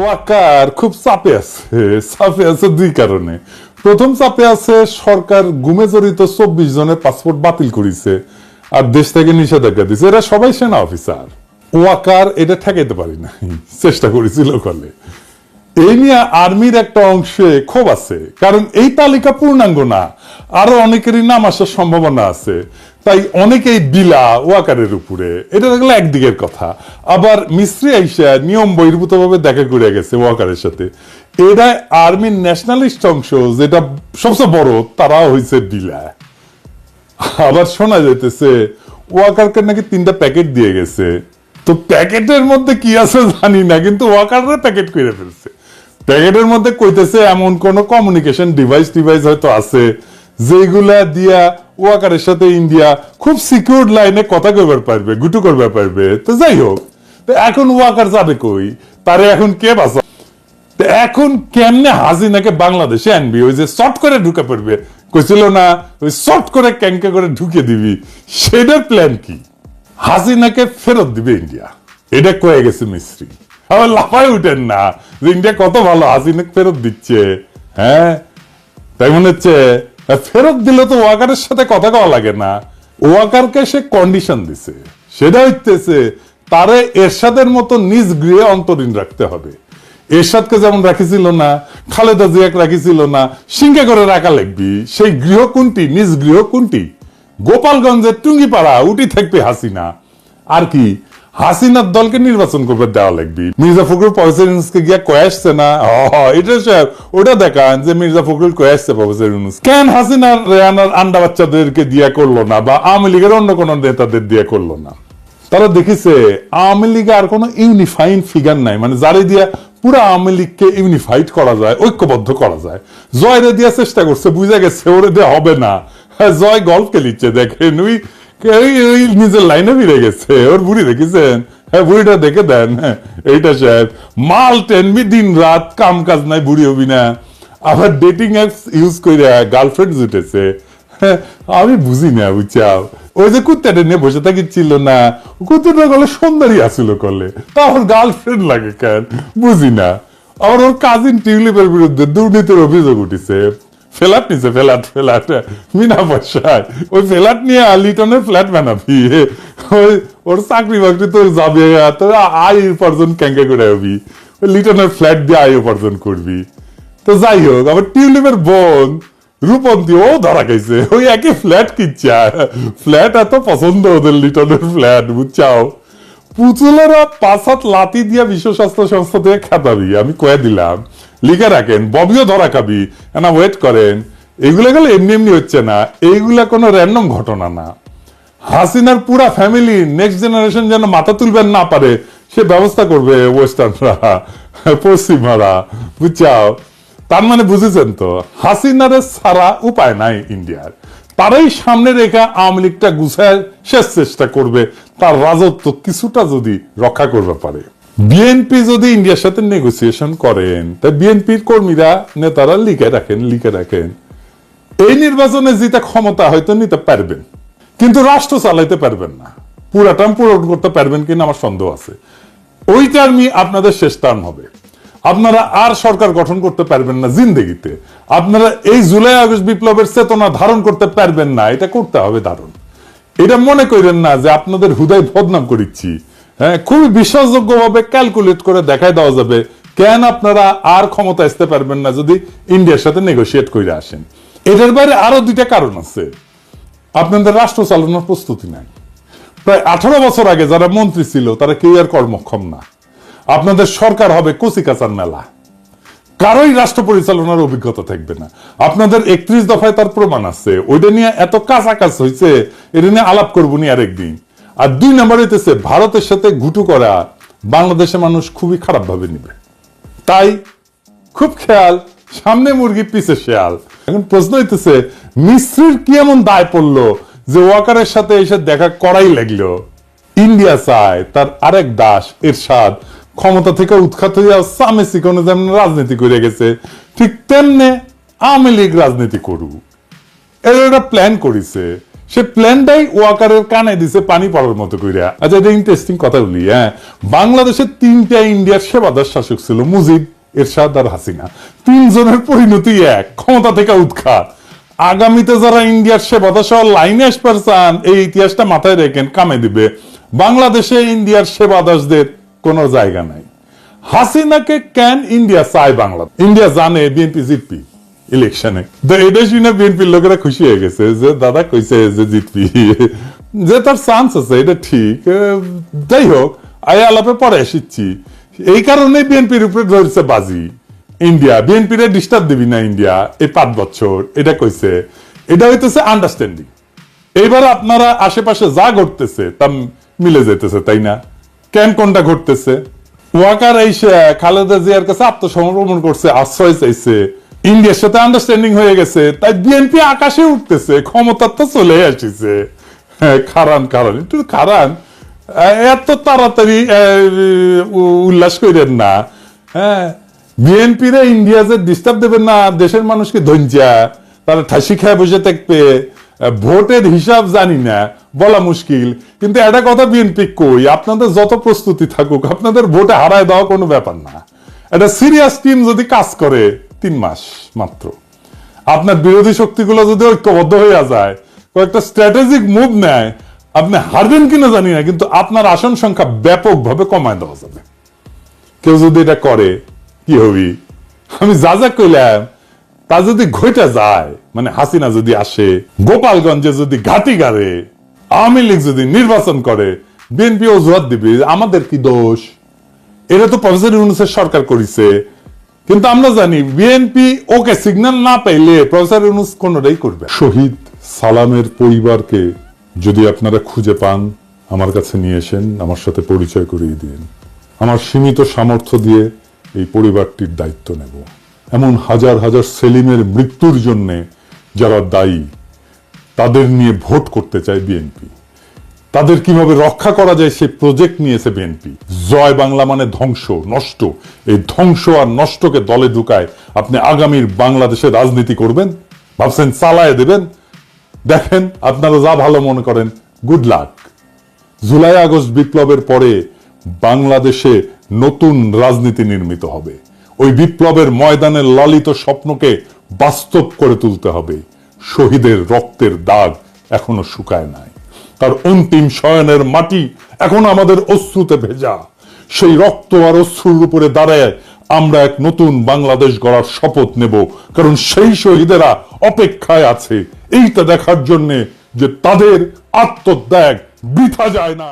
ওয়াকার খুব চাপে আছে চাপে আছে দুই কারণে। প্রথম চাপে আছে, সরকার গুমে জড়িত চব্বিশ জনের পাসপোর্ট বাতিল করেছে আর দেশ থেকে নিষেধাজ্ঞা দিছে। এরা সবাই সেনা অফিসার। ওয়াকার এটা ঠেকাইতে পারি না চেষ্টা করেছিল কলে এই নিয়ে আর্মির একটা অংশে ক্ষোভ আছে, কারণ এই তালিকা পূর্ণাঙ্গ না। আরও অনেকেরই নাম আসার সম্ভাবনা আছে। তাই অনেকেই বিলা, ওয়াকারের উপরে। এটা দেখলে একদিকের কথা। আবার মিস্ত্রি আইসা নিয়ম বহির্ভূত ভাবে দেখা করে গেছে ওয়াকারের সাথে। এরা আর্মির ন্যাশনালিস্ট অংশ, যেটা সবচেয়ে বড় তারা হয়েছে বিলা। আবার শোনা যাইতেছে, ওয়াকারকে নাকি তিনটা প্যাকেট দিয়ে গেছে। তো প্যাকেটের মধ্যে কি আছে জানি না, কিন্তু ওয়াকাররা প্যাকেট করে ফেলছে। প্যাকেটের মধ্যে কইতেছে, এমন কোন কমিউনিকেশন ডিভাইস ডিভাইস হয়তো আছে যেগুলা দিয়া ওয়াকারের সাথে ইন্ডিয়া খুব সিকিউর লাইনে কথা কইবার পারবে, গুটু করবার পারবে। তো যাই হোক, তো এখন ওয়াকার যাবে কই? তারে এখন কে বাঁচা? এখন কেমনে হাসিনাকে বাংলাদেশে আনবি? ওই যে শর্ট করে ঢুকে পড়বে। কইছিল না, ওই শর্ট করে ক্যাঙ্কে করে ঢুকে দিবি। সেটার প্ল্যান কি? হাসিনাকে ফেরত দিবে ইন্ডিয়া। এটা কয়ে গেছে মিস্ত্রি। আবার লাফায় উঠেন না যে ইন্ডিয়া কত ভালো হাসিনাকে ফেরত দিচ্ছে হ্যাঁ? তাই মনে হচ্ছে ফেরত দিলে তো ওয়াকারের সাথে কথা কওয়া লাগে না। ওয়াকারকে সে কন্ডিশন দিছে। সেটা হইতেছে তারে এরশাদের মতো নিজ গৃহে অন্তরীণ রাখতে হবে। এরশাদকে যেমন রাখিছিল না, খালেদা জিয়াকে রাখিছিল না, সিংকে করে রাখা লাগবি। সেই গৃহ কোনটি? নিজ গৃহ কোনটি? গোপালগঞ্জের টুঙ্গিপাড়া উঠি থাকবে হাসিনা। আর কি? হাসিনার দলকে নির্বাচন করবে দেওয়া লাগবে। মির্জা ফখরুল প্রফেসর ইউনুসকে গিয়া কয়ে আসছে না? এটা সাহেব ওটা দেখান যে মির্জা ফখরুল কয়ে আসছে প্রফেসর ইউনুস কেন হাসিনার রেহানার আন্ডা বাচ্চাদেরকে দিয়া করল না বা আওয়ামী লীগের অন্য কোন নেতাদের দিয়ে করল না? তারা দেখিছে আওয়ামী লীগে আর কোনো ইউনিফাইন ফিগার নাই। মানে যারে দিয়া পুরো আওয়ামী লীগকে ইউনিফাইড করা যায় ঐক্যবদ্ধ করা যায়। জয়রে দিয়া চেষ্টা করছে বুঝে গেছে ওরে দিয়ে হবে না। হ্যাঁ, জয় গল্ফ খেলিচ্ছে দেখেন নিজের লাইনে ফিরে গেছে ওর বুড়ি দেখেছেন? হ্যাঁ বুড়িটা দেখে দেন হ্যাঁ, এইটা সাহেব। মাল টেনবি দিন রাত কাম কাজ নাই বুড়ি হবি না। আবার ডেটিং অ্যাপস ইউজ করে গার্লফ্রেন্ড জুটেছে। হ্যাঁ, আমি বুঝি না বুঝছাও। ওই যে কুত্তাটা নিয়ে বসে থাকি ছিল না কুত্তাটা গলে সুন্দরী আসিল করলে তাহলে গার্লফ্রেন্ড লাগে কেন? বুঝি না। আবার ওর কাজিন টিউলিপের বিরুদ্ধে দুর্নীতির অভিযোগ উঠেছে। ফ্ল্যাট নিছে পয়সায়। ওই নিয়ে ফ্ল্যাট বানাবি। ওই ওর চাকরি বাকরি তোর যাবে। তোর আয় উপার্জন করে হবি। ওই লিটনের ফ্ল্যাট দিয়ে আয় উপার্জন করবি। তো যাই হোক আবার টিউলিপের বোন রূপন্তী, ও ধরা খাইছে। ওই একই ফ্ল্যাট কিচ্ছা ফ্ল্যাট এত পছন্দ ওদের লিটনের ফ্ল্যাট, বুঝছাও? পুতুলেরা পাঁচ লাতি দিয়া বিশ্ব স্বাস্থ্য সংস্থা থেকে খেতাবি আমি কয়ে দিলাম। লিখে রাখেন, ববিও ধরা খাবি, না ওয়েট করেন। এগুলো গেলে এমনি এমনি হচ্ছে না। এইগুলা কোনো র্যান্ডম ঘটনা না। হাসিনার পুরা ফ্যামিলি নেক্সট জেনারেশন যেন মাথা তুলবেন না পারে, সে ব্যবস্থা করবে ওয়েস্টার্নরা পশ্চিমারা। বুঝছাও? তার মানে বুঝেছেন তো? হাসিনারে সারা উপায় নাই ইন্ডিয়ার। তারাই সামনে রেখে আওয়ামী লীগটা গুছায় শেষ চেষ্টা করবে। তার রাজত্ব কিছুটা যদি রক্ষা করবে পারে। বিএনপি যদি ইন্ডিয়ার সাথে নেগোসিয়েশন করেন, তাই বিএনপির কর্মীরা, নেতারা লিখে রাখেন লিখে রাখেন। এই নির্বাচনে জিতে ক্ষমতা হয়তো নিতে পারবেন। কিন্তু রাষ্ট্র চালাইতে পারবেন না। পুরা টার্ম পূরণ করতে পারবেন কিনা আমার সন্দেহ আছে। ওই টার্মই আপনাদের শেষ টার্ম হবে। আপনারা আর সরকার গঠন করতে পারবেন না জিন্দেগিতে। আপনারা এই জুলাই আগস্ট বিপ্লবের চেতনা ধারণ করতে পারবেন না, এটা করতে হবে ধারণ এটা মনে করেন না যে আপনাদের হুদায় বদনাম করিচ্ছি। হ্যাঁ খুবই বিশ্বাসযোগ্য ভাবে ক্যালকুলেট করে দেখাই দেওয়া যাবে কেন আপনারা আর ক্ষমতা আসতে পারবেন না যদি ইন্ডিয়ার সাথে নেগোসিয়েট করে আসেন। এটার বাইরে আরও দুইটা কারণ আছে। আপনাদের রাষ্ট্র চালানোর প্রস্তুতি নাই। প্রায় আঠারো বছর আগে যারা মন্ত্রী ছিল, তারা কেউ আর কর্মক্ষম না। আপনাদের সরকার হবে কচিকাচার মেলা। কারোই রাষ্ট্র পরিচালনার অভিজ্ঞতা থাকবে না। আপনাদের একত্রিশ দফায় তার প্রমাণ আছে। ওইটা নিয়ে এত কাছাকাছি হয়েছে এটা নিয়ে আলাপ করব নি আরেকদিন। আর দুই নম্বর হইতেছে, ভারতের সাথে ঘুটু করা বাংলাদেশের মানুষ খুবই খারাপ ভাবে নিবে। তাই খুব খেয়াল, সামনে মুরগি, পিছে শেয়াল। এখন প্রশ্ন হইতেছে মিস্ত্রির কি এমন দায় পড়ল যে ওয়াকারের সাথে এসে দেখা করাই লাগল? ইন্ডিয়া চায়, তার আরেক দাস এরশাদ ক্ষমতা থেকে উৎখাত হইয়া সামে সিকনে যেমন রাজনীতি করে গেছে, ঠিক তেমনে আওয়ামী লীগ রাজনীতি করুক। এর একটা প্ল্যান করেছে সে প্ল্যানটাই ওয়াকারের কানে দিছে পানি পড়ার মতো কইরা। আচ্ছা এটা ইন্টারেস্টিং কথা বলি হ্যাঁ। বাংলাদেশের তিনটা ইন্ডিয়ার সেবাদার শাসক ছিল মুজিব, এরশাদ আর হাসিনা। তিনজনের পরিণতি এক, ক্ষমতা থেকে উৎখাত। আগামীতে যারা ইন্ডিয়ার সেবাদা সহ লাইনে আসবার চান, এই ইতিহাসটা মাথায় রেখেন, কামে দিবে। বাংলাদেশে ইন্ডিয়ার সেবাদাসদের কোনো জায়গা নাই। হাসিনাকে ক্যান ইন্ডিয়া চায় বাংলা ইন্ডিয়া জানে, বিএনপি জিতবি। ইলেকশনে। তো এটা শুনে বিএনপির লোকেরা খুশি হয়ে গেছে যে দাদা কইছে যে জিতবি। যে তার চান্স আছে, এটা ঠিক। যাই হোক, আয় আলাপে পরে এসেছি এই কারণে বিএনপির উপরে ধরেছে বাজি। ইন্ডিয়া, বিএনপির ডিস্টার্ব দিবি না ইন্ডিয়া, এই পাঁচ বছর, এটা কইছে। এটা হইতেছে আন্ডারস্ট্যান্ডিং এইবার আপনারা আশেপাশে যা ঘটতেছে, তা মিলে যেতেছে তাই না? কেন কোনটা ঘটতেছে? ওয়াকার এসে খালেদা জিয়ার কাছে আত্মসমর্পণ করছে, আশ্রয় চাইছে। ইন্ডিয়ার সাথে আন্ডারস্ট্যান্ডিং হয়ে গেছে তাই বিএনপি আকাশে উঠতেছে ক্ষমতা তো চলে আসিছে। হ্যাঁ, খারান খারান একটু খারান। এত তাড়াতাড়ি উল্লাস করেন না। হ্যাঁ বিএনপি রে ইন্ডিয়া যে ডিস্টার্ব দেবেন না দেশের মানুষকে ধৈর্যা তারা ঠাসি খায় বসে থাকবে। ভোটের হিসাব জানি না বলা মুশকিল। কিন্তু একটা কথা বিএনপি কই আপনাদের যত প্রস্তুতি থাকুক আপনাদের ভোটে হারায় দেওয়া কোনো ব্যাপার না। একটা সিরিয়াস টিম যদি কাজ করে তিন মাস মাত্র। আপনার বিরোধী শক্তিগুলো যদি ঐক্যবদ্ধ হয়ে যায়, কয়েকটা স্ট্র্যাটেজিক মুভ নেয়, আপনি হারবেন কিনা জানি না, কিন্তু আপনার আসন সংখ্যা ব্যাপকভাবে কমায় দেওয়া যাবে। কেউ যদি এটা করে, কি হবি? আমি যা যা কইলাম, তা যদি ঘইটা যায় মানে হাসিনা যদি আসে, গোপালগঞ্জে যদি ঘাটি গাড়ে, আওয়ামী লীগ যদি নির্বাচন করে, বিএনপি অজুহাত দিবে, আমাদের কি দোষ? এটা তো প্রফেসর ইউনুসের সরকার করেছে। কিন্তু আমরা জানি বিএনপি ওকে সিগন্যাল না পাইলে প্রফেসর ইউনুস করবে শহীদ সালামের পরিবারকে যদি আপনারা খুঁজে পান, আমার কাছে নিয়ে এসেন, আমার সাথে পরিচয় করিয়ে দিন। আমার সীমিত সামর্থ্য দিয়ে এই পরিবারটির দায়িত্ব নেব। এমন হাজার হাজার সেলিমের মৃত্যুর জন্যে যারা দায়ী, তাদের নিয়ে ভোট করতে চায় বিএনপি তাদের কীভাবে রক্ষা করা যায় সে প্রজেক্ট নিয়েছে বিএনপি জয় বাংলা মানে ধ্বংস, নষ্ট। এই ধ্বংস আর নষ্টকে দলে ঢুকায় আপনি আগামীর বাংলাদেশের রাজনীতি করবেন, ভাবছেন চালায় দেবেন। দেখেন, আপনারা যা ভালো মনে করেন গুড লাক জুলাই, আগস্ট বিপ্লবের পরে বাংলাদেশে নতুন রাজনীতি নির্মিত হবে। ওই বিপ্লবের ময়দানের লালিত স্বপ্নকে বাস্তব করে তুলতে হবে। শহীদের রক্তের দাগ এখনও শুকায় নাই। তার অন্তিম শয়নের মাটি এখন আমাদের অশ্রুতে ভেজা। সেই রক্ত আর অশ্রুর উপরে দাঁড়ায় আমরা এক নতুন বাংলাদেশ গড়ার শপথ নেব। কারণ সেই শহীদেরা অপেক্ষায় আছে। এইটা দেখার জন্যে যে তাদের আত্মত্যাগ বৃথা যায় না